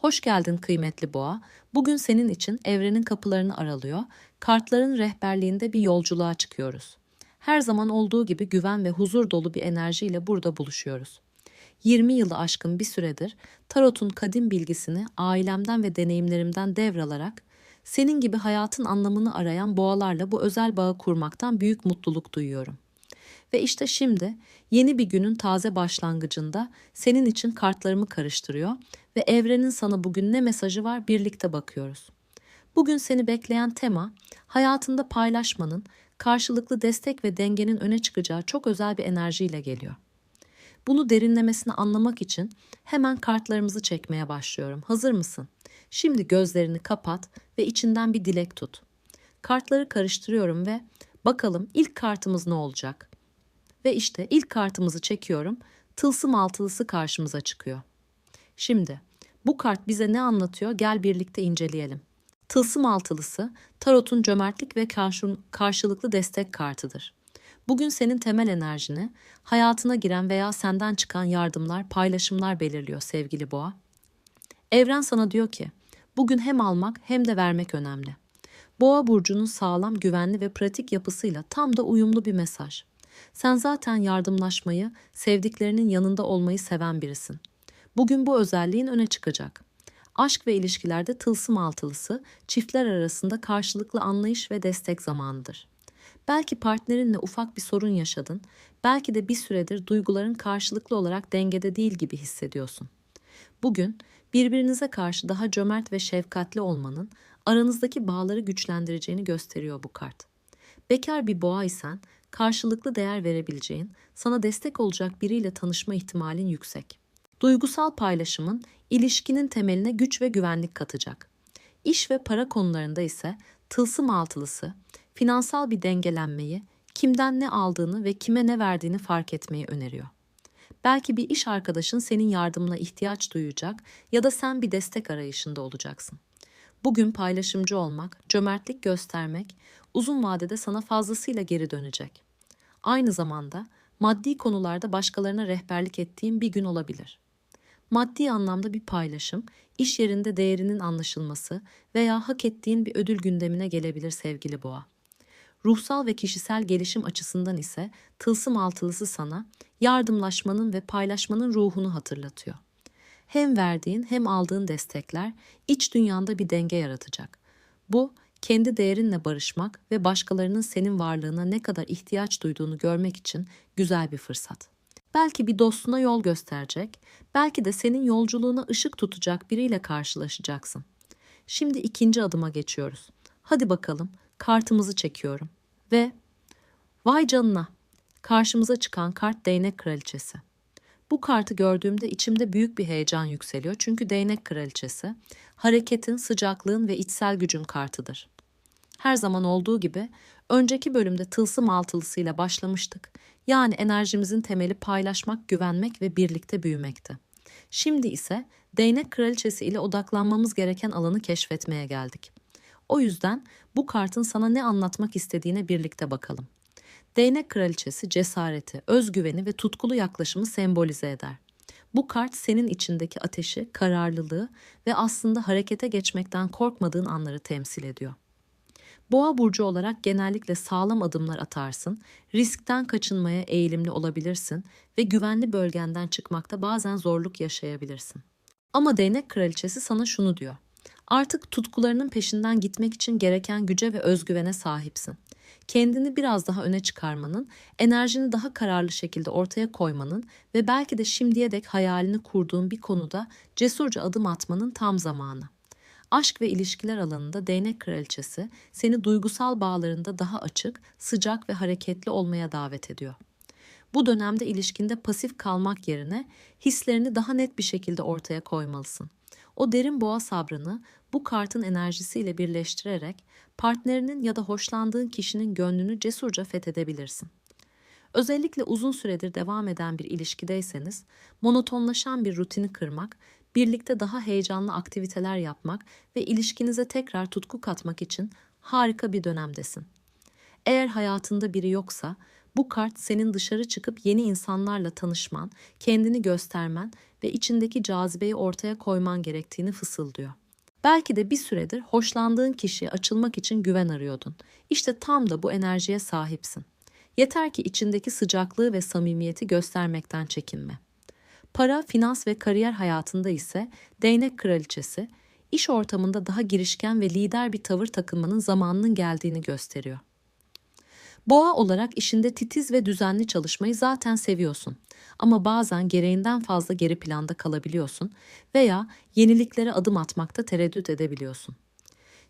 Hoş geldin kıymetli boğa. Bugün senin için evrenin kapılarını aralıyor. Kartların rehberliğinde bir yolculuğa çıkıyoruz. Her zaman olduğu gibi güven ve huzur dolu bir enerjiyle burada buluşuyoruz. 20 yılı aşkın bir süredir tarotun kadim bilgisini ailemden ve deneyimlerimden devralarak senin gibi hayatın anlamını arayan boğalarla bu özel bağı kurmaktan büyük mutluluk duyuyorum. Ve işte şimdi yeni bir günün taze başlangıcında senin için kartlarımı karıştırıyor ve evrenin sana bugün ne mesajı var birlikte bakıyoruz. Bugün seni bekleyen tema hayatında paylaşmanın, karşılıklı destek ve dengenin öne çıkacağı çok özel bir enerjiyle geliyor. Bunu derinlemesine anlamak için hemen kartlarımızı çekmeye başlıyorum. Hazır mısın? Şimdi gözlerini kapat ve içinden bir dilek tut. Kartları karıştırıyorum ve bakalım ilk kartımız ne olacak? Ve işte ilk kartımızı çekiyorum. Tılsım altılısı karşımıza çıkıyor. Şimdi bu kart bize ne anlatıyor? Gel birlikte inceleyelim. Tılsım altılısı tarotun cömertlik ve karşılıklı destek kartıdır. Bugün senin temel enerjini hayatına giren veya senden çıkan yardımlar, paylaşımlar belirliyor sevgili boğa. Evren sana diyor ki, bugün hem almak hem de vermek önemli. Boğa burcunun sağlam, güvenli ve pratik yapısıyla tam da uyumlu bir mesaj. Sen zaten yardımlaşmayı, sevdiklerinin yanında olmayı seven birisin. Bugün bu özelliğin öne çıkacak. Aşk ve ilişkilerde tılsım altılısı, çiftler arasında karşılıklı anlayış ve destek zamanıdır. Belki partnerinle ufak bir sorun yaşadın, belki de bir süredir duyguların karşılıklı olarak dengede değil gibi hissediyorsun. Bugün birbirinize karşı daha cömert ve şefkatli olmanın aranızdaki bağları güçlendireceğini gösteriyor bu kart. Bekar bir boğa isen karşılıklı değer verebileceğin, sana destek olacak biriyle tanışma ihtimalin yüksek. Duygusal paylaşımın ilişkinin temeline güç ve güvenlik katacak. İş ve para konularında ise tılsım altılısı, finansal bir dengelenmeyi, kimden ne aldığını ve kime ne verdiğini fark etmeyi öneriyor. Belki bir iş arkadaşın senin yardımına ihtiyaç duyacak ya da sen bir destek arayışında olacaksın. Bugün paylaşımcı olmak, cömertlik göstermek uzun vadede sana fazlasıyla geri dönecek. Aynı zamanda maddi konularda başkalarına rehberlik ettiğin bir gün olabilir. Maddi anlamda bir paylaşım, iş yerinde değerinin anlaşılması veya hak ettiğin bir ödül gündemine gelebilir sevgili boğa. Ruhsal ve kişisel gelişim açısından ise tılsım altılısı sana yardımlaşmanın ve paylaşmanın ruhunu hatırlatıyor. Hem verdiğin hem aldığın destekler iç dünyanda bir denge yaratacak. Bu kendi değerinle barışmak ve başkalarının senin varlığına ne kadar ihtiyaç duyduğunu görmek için güzel bir fırsat. Belki bir dostuna yol gösterecek, belki de senin yolculuğuna ışık tutacak biriyle karşılaşacaksın. Şimdi ikinci adıma geçiyoruz. Hadi bakalım, kartımızı çekiyorum. Ve vay canına, karşımıza çıkan kart değnek kraliçesi. Bu kartı gördüğümde içimde büyük bir heyecan yükseliyor çünkü değnek kraliçesi hareketin, sıcaklığın ve içsel gücün kartıdır. Her zaman olduğu gibi önceki bölümde tılsım altılısıyla başlamıştık. Yani enerjimizin temeli paylaşmak, güvenmek ve birlikte büyümekti. Şimdi ise değnek kraliçesi ile odaklanmamız gereken alanı keşfetmeye geldik. O yüzden bu kartın sana ne anlatmak istediğine birlikte bakalım. Değnek kraliçesi cesareti, özgüveni ve tutkulu yaklaşımı sembolize eder. Bu kart senin içindeki ateşi, kararlılığı ve aslında harekete geçmekten korkmadığın anları temsil ediyor. Boğa burcu olarak genellikle sağlam adımlar atarsın, riskten kaçınmaya eğilimli olabilirsin ve güvenli bölgenden çıkmakta bazen zorluk yaşayabilirsin. Ama değnek kraliçesi sana şunu diyor. Artık tutkularının peşinden gitmek için gereken güce ve özgüvene sahipsin. Kendini biraz daha öne çıkarmanın, enerjini daha kararlı şekilde ortaya koymanın ve belki de şimdiye dek hayalini kurduğun bir konuda cesurca adım atmanın tam zamanı. Aşk ve ilişkiler alanında değnek kraliçesi seni duygusal bağlarında daha açık, sıcak ve hareketli olmaya davet ediyor. Bu dönemde ilişkinde pasif kalmak yerine hislerini daha net bir şekilde ortaya koymalısın. O derin boğa sabrını bu kartın enerjisiyle birleştirerek partnerinin ya da hoşlandığın kişinin gönlünü cesurca fethedebilirsin. Özellikle uzun süredir devam eden bir ilişkideyseniz monotonlaşan bir rutini kırmak, birlikte daha heyecanlı aktiviteler yapmak ve ilişkinize tekrar tutku katmak için harika bir dönemdesin. Eğer hayatında biri yoksa bu kart senin dışarı çıkıp yeni insanlarla tanışman, kendini göstermen ve içindeki cazibeyi ortaya koyman gerektiğini fısıldıyor. Belki de bir süredir hoşlandığın kişiye açılmak için güven arıyordun. İşte tam da bu enerjiye sahipsin. Yeter ki içindeki sıcaklığı ve samimiyeti göstermekten çekinme. Para, finans ve kariyer hayatında ise değnek kraliçesi, iş ortamında daha girişken ve lider bir tavır takınmanın zamanının geldiğini gösteriyor. Boğa olarak işinde titiz ve düzenli çalışmayı zaten seviyorsun. Ama bazen gereğinden fazla geri planda kalabiliyorsun veya yeniliklere adım atmakta tereddüt edebiliyorsun.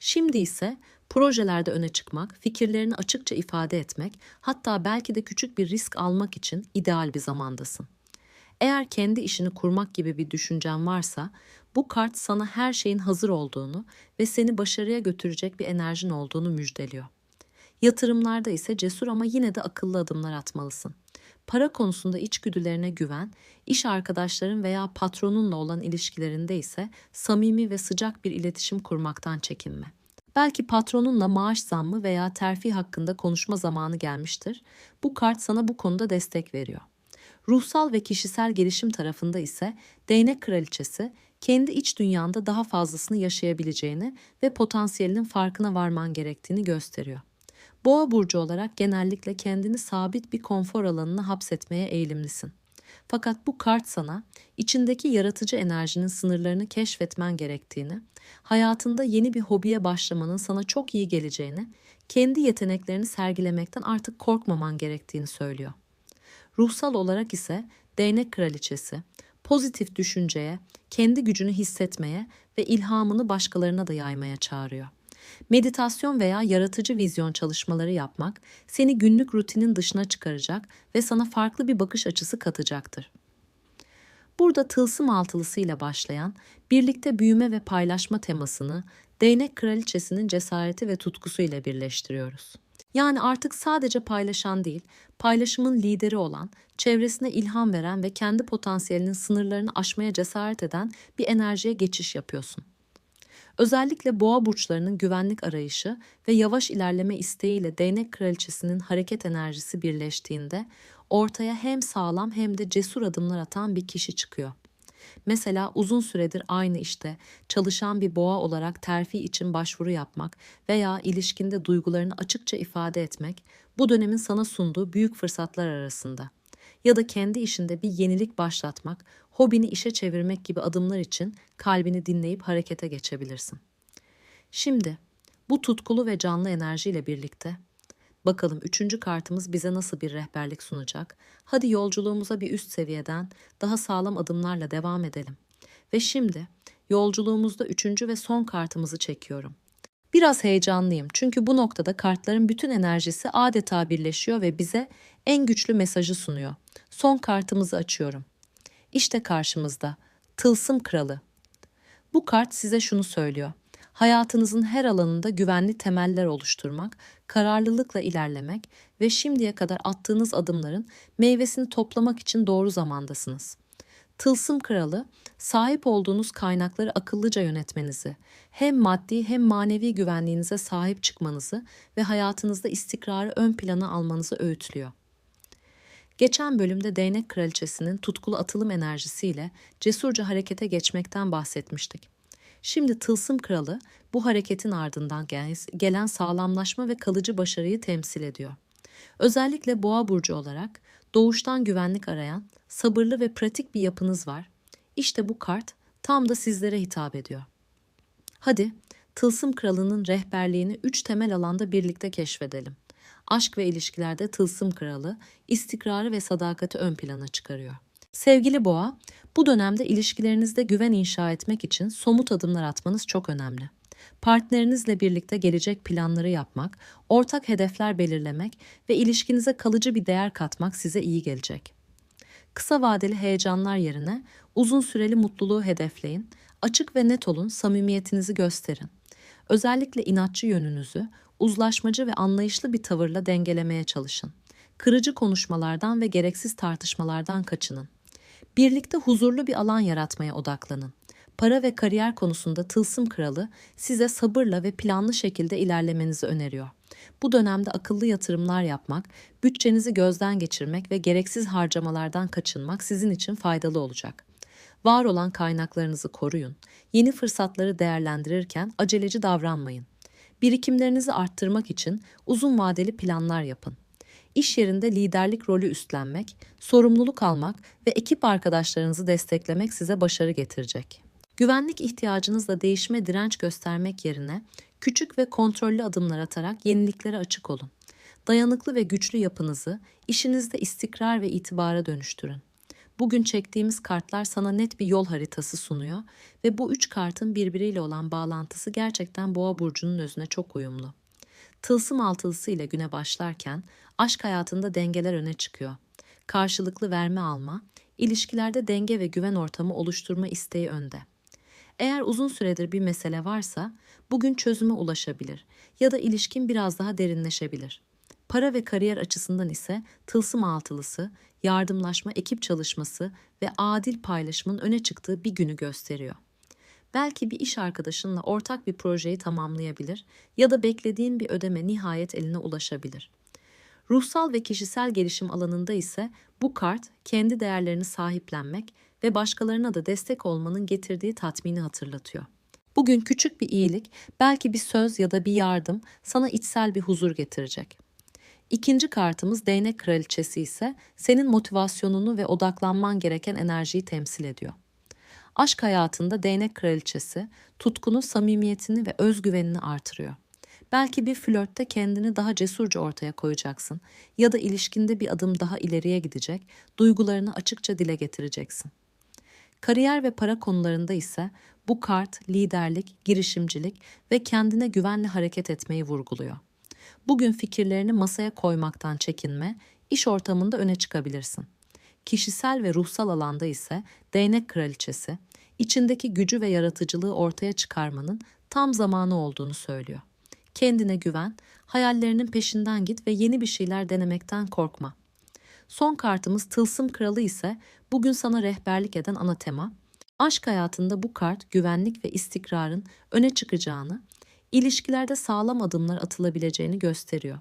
Şimdi ise projelerde öne çıkmak, fikirlerini açıkça ifade etmek, hatta belki de küçük bir risk almak için ideal bir zamandasın. Eğer kendi işini kurmak gibi bir düşüncen varsa, bu kart sana her şeyin hazır olduğunu ve seni başarıya götürecek bir enerjin olduğunu müjdeliyor. Yatırımlarda ise cesur ama yine de akıllı adımlar atmalısın. Para konusunda içgüdülerine güven, iş arkadaşların veya patronunla olan ilişkilerinde ise samimi ve sıcak bir iletişim kurmaktan çekinme. Belki patronunla maaş zammı veya terfi hakkında konuşma zamanı gelmiştir. Bu kart sana bu konuda destek veriyor. Ruhsal ve kişisel gelişim tarafında ise değnek kraliçesi kendi iç dünyanda daha fazlasını yaşayabileceğini ve potansiyelinin farkına varman gerektiğini gösteriyor. Boğa burcu olarak genellikle kendini sabit bir konfor alanına hapsetmeye eğilimlisin. Fakat bu kart sana içindeki yaratıcı enerjinin sınırlarını keşfetmen gerektiğini, hayatında yeni bir hobiye başlamanın sana çok iyi geleceğini, kendi yeteneklerini sergilemekten artık korkmaman gerektiğini söylüyor. Ruhsal olarak ise değnek kraliçesi, pozitif düşünceye, kendi gücünü hissetmeye ve ilhamını başkalarına da yaymaya çağırıyor. Meditasyon veya yaratıcı vizyon çalışmaları yapmak seni günlük rutinin dışına çıkaracak ve sana farklı bir bakış açısı katacaktır. Burada tılsım altılısıyla başlayan birlikte büyüme ve paylaşma temasını değnek kraliçesinin cesareti ve tutkusu ile birleştiriyoruz. Yani artık sadece paylaşan değil, paylaşımın lideri olan, çevresine ilham veren ve kendi potansiyelinin sınırlarını aşmaya cesaret eden bir enerjiye geçiş yapıyorsun. Özellikle boğa burçlarının güvenlik arayışı ve yavaş ilerleme isteğiyle değnek kraliçesinin hareket enerjisi birleştiğinde ortaya hem sağlam hem de cesur adımlar atan bir kişi çıkıyor. Mesela uzun süredir aynı işte çalışan bir boğa olarak terfi için başvuru yapmak veya ilişkinde duygularını açıkça ifade etmek bu dönemin sana sunduğu büyük fırsatlar arasında. Ya da kendi işinde bir yenilik başlatmak, hobini işe çevirmek gibi adımlar için kalbini dinleyip harekete geçebilirsin. Şimdi bu tutkulu ve canlı enerjiyle birlikte bakalım üçüncü kartımız bize nasıl bir rehberlik sunacak. Hadi yolculuğumuza bir üst seviyeden daha sağlam adımlarla devam edelim. Ve şimdi yolculuğumuzda üçüncü ve son kartımızı çekiyorum. Biraz heyecanlıyım çünkü bu noktada kartların bütün enerjisi adeta birleşiyor ve bize en güçlü mesajı sunuyor. Son kartımızı açıyorum. İşte karşımızda Tılsım Kralı. Bu kart size şunu söylüyor. Hayatınızın her alanında güvenli temeller oluşturmak, kararlılıkla ilerlemek ve şimdiye kadar attığınız adımların meyvesini toplamak için doğru zamandasınız. Tılsım Kralı, sahip olduğunuz kaynakları akıllıca yönetmenizi, hem maddi hem manevi güvenliğinize sahip çıkmanızı ve hayatınızda istikrarı ön plana almanızı öğütlüyor. Geçen bölümde değnek kraliçesinin tutkulu atılım enerjisiyle cesurca harekete geçmekten bahsetmiştik. Şimdi Tılsım Kralı bu hareketin ardından gelen sağlamlaşma ve kalıcı başarıyı temsil ediyor. Özellikle Boğa burcu olarak doğuştan güvenlik arayan, sabırlı ve pratik bir yapınız var. İşte bu kart tam da sizlere hitap ediyor. Hadi Tılsım Kralı'nın rehberliğini üç temel alanda birlikte keşfedelim aşk ve ilişkilerde tılsım kralı, istikrarı ve sadakati ön plana çıkarıyor. Sevgili boğa, bu dönemde ilişkilerinizde güven inşa etmek için somut adımlar atmanız çok önemli. Partnerinizle birlikte gelecek planları yapmak, ortak hedefler belirlemek ve ilişkinize kalıcı bir değer katmak size iyi gelecek. Kısa vadeli heyecanlar yerine uzun süreli mutluluğu hedefleyin, açık ve net olun, samimiyetinizi gösterin. Özellikle inatçı yönünüzü, uzlaşmacı ve anlayışlı bir tavırla dengelemeye çalışın. Kırıcı konuşmalardan ve gereksiz tartışmalardan kaçının. Birlikte huzurlu bir alan yaratmaya odaklanın. Para ve kariyer konusunda Tılsım Kralı size sabırla ve planlı şekilde ilerlemenizi öneriyor. Bu dönemde akıllı yatırımlar yapmak, bütçenizi gözden geçirmek ve gereksiz harcamalardan kaçınmak sizin için faydalı olacak. Var olan kaynaklarınızı koruyun. Yeni fırsatları değerlendirirken aceleci davranmayın. Birikimlerinizi arttırmak için uzun vadeli planlar yapın. İş yerinde liderlik rolü üstlenmek, sorumluluk almak ve ekip arkadaşlarınızı desteklemek size başarı getirecek. Güvenlik ihtiyacınızla değişime direnç göstermek yerine küçük ve kontrollü adımlar atarak yeniliklere açık olun. Dayanıklı ve güçlü yapınızı işinizde istikrar ve itibara dönüştürün. Bugün çektiğimiz kartlar sana net bir yol haritası sunuyor ve bu üç kartın birbiriyle olan bağlantısı gerçekten Boğa burcunun özüne çok uyumlu. Tılsım altılısı ile güne başlarken aşk hayatında dengeler öne çıkıyor. Karşılıklı verme alma, ilişkilerde denge ve güven ortamı oluşturma isteği önde. Eğer uzun süredir bir mesele varsa bugün çözüme ulaşabilir ya da ilişkin biraz daha derinleşebilir. Para ve kariyer açısından ise tılsım altılısı, yardımlaşma, ekip çalışması ve adil paylaşımın öne çıktığı bir günü gösteriyor. Belki bir iş arkadaşınla ortak bir projeyi tamamlayabilir ya da beklediğin bir ödeme nihayet eline ulaşabilir. Ruhsal ve kişisel gelişim alanında ise bu kart kendi değerlerini sahiplenmek ve başkalarına da destek olmanın getirdiği tatmini hatırlatıyor. Bugün küçük bir iyilik, belki bir söz ya da bir yardım sana içsel bir huzur getirecek. İkinci kartımız değnek kraliçesi ise senin motivasyonunu ve odaklanman gereken enerjiyi temsil ediyor. Aşk hayatında değnek kraliçesi tutkunu, samimiyetini ve özgüvenini artırıyor. Belki bir flörtte kendini daha cesurca ortaya koyacaksın ya da ilişkinde bir adım daha ileriye gidecek, duygularını açıkça dile getireceksin. Kariyer ve para konularında ise bu kart liderlik, girişimcilik ve kendine güvenle hareket etmeyi vurguluyor. Bugün fikirlerini masaya koymaktan çekinme, iş ortamında öne çıkabilirsin. Kişisel ve ruhsal alanda ise değnek kraliçesi, içindeki gücü ve yaratıcılığı ortaya çıkarmanın tam zamanı olduğunu söylüyor. Kendine güven, hayallerinin peşinden git ve yeni bir şeyler denemekten korkma. Son kartımız Tılsım Kralı ise bugün sana rehberlik eden ana tema. Aşk hayatında bu kart güvenlik ve istikrarın öne çıkacağını, ilişkilerde sağlam adımlar atılabileceğini gösteriyor.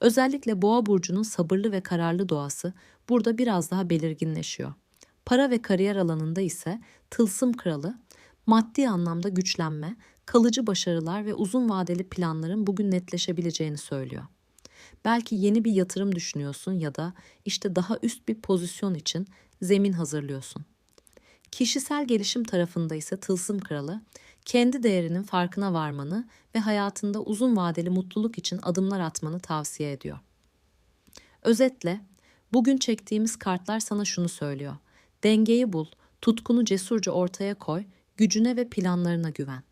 Özellikle Boğa burcunun sabırlı ve kararlı doğası burada biraz daha belirginleşiyor. Para ve kariyer alanında ise Tılsım Kralı maddi anlamda güçlenme, kalıcı başarılar ve uzun vadeli planların bugün netleşebileceğini söylüyor. Belki yeni bir yatırım düşünüyorsun ya da işte daha üst bir pozisyon için zemin hazırlıyorsun. Kişisel gelişim tarafında ise Tılsım Kralı kendi değerinin farkına varmanı ve hayatında uzun vadeli mutluluk için adımlar atmanı tavsiye ediyor. Özetle, bugün çektiğimiz kartlar sana şunu söylüyor. Dengeyi bul, tutkunu cesurca ortaya koy, gücüne ve planlarına güven.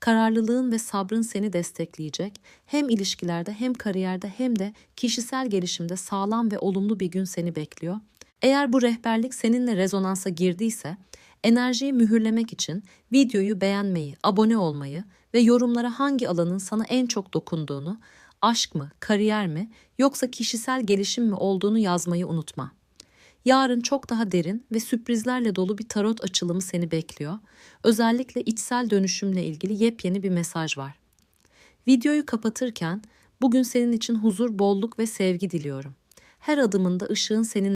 Kararlılığın ve sabrın seni destekleyecek. Hem ilişkilerde hem kariyerde hem de kişisel gelişimde sağlam ve olumlu bir gün seni bekliyor. Eğer bu rehberlik seninle rezonansa girdiyse, enerjiyi mühürlemek için videoyu beğenmeyi, abone olmayı ve yorumlara hangi alanın sana en çok dokunduğunu, aşk mı, kariyer mi yoksa kişisel gelişim mi olduğunu yazmayı unutma. Yarın çok daha derin ve sürprizlerle dolu bir tarot açılımı seni bekliyor. Özellikle içsel dönüşümle ilgili yepyeni bir mesaj var. Videoyu kapatırken bugün senin için huzur, bolluk ve sevgi diliyorum. Her adımında ışığın senin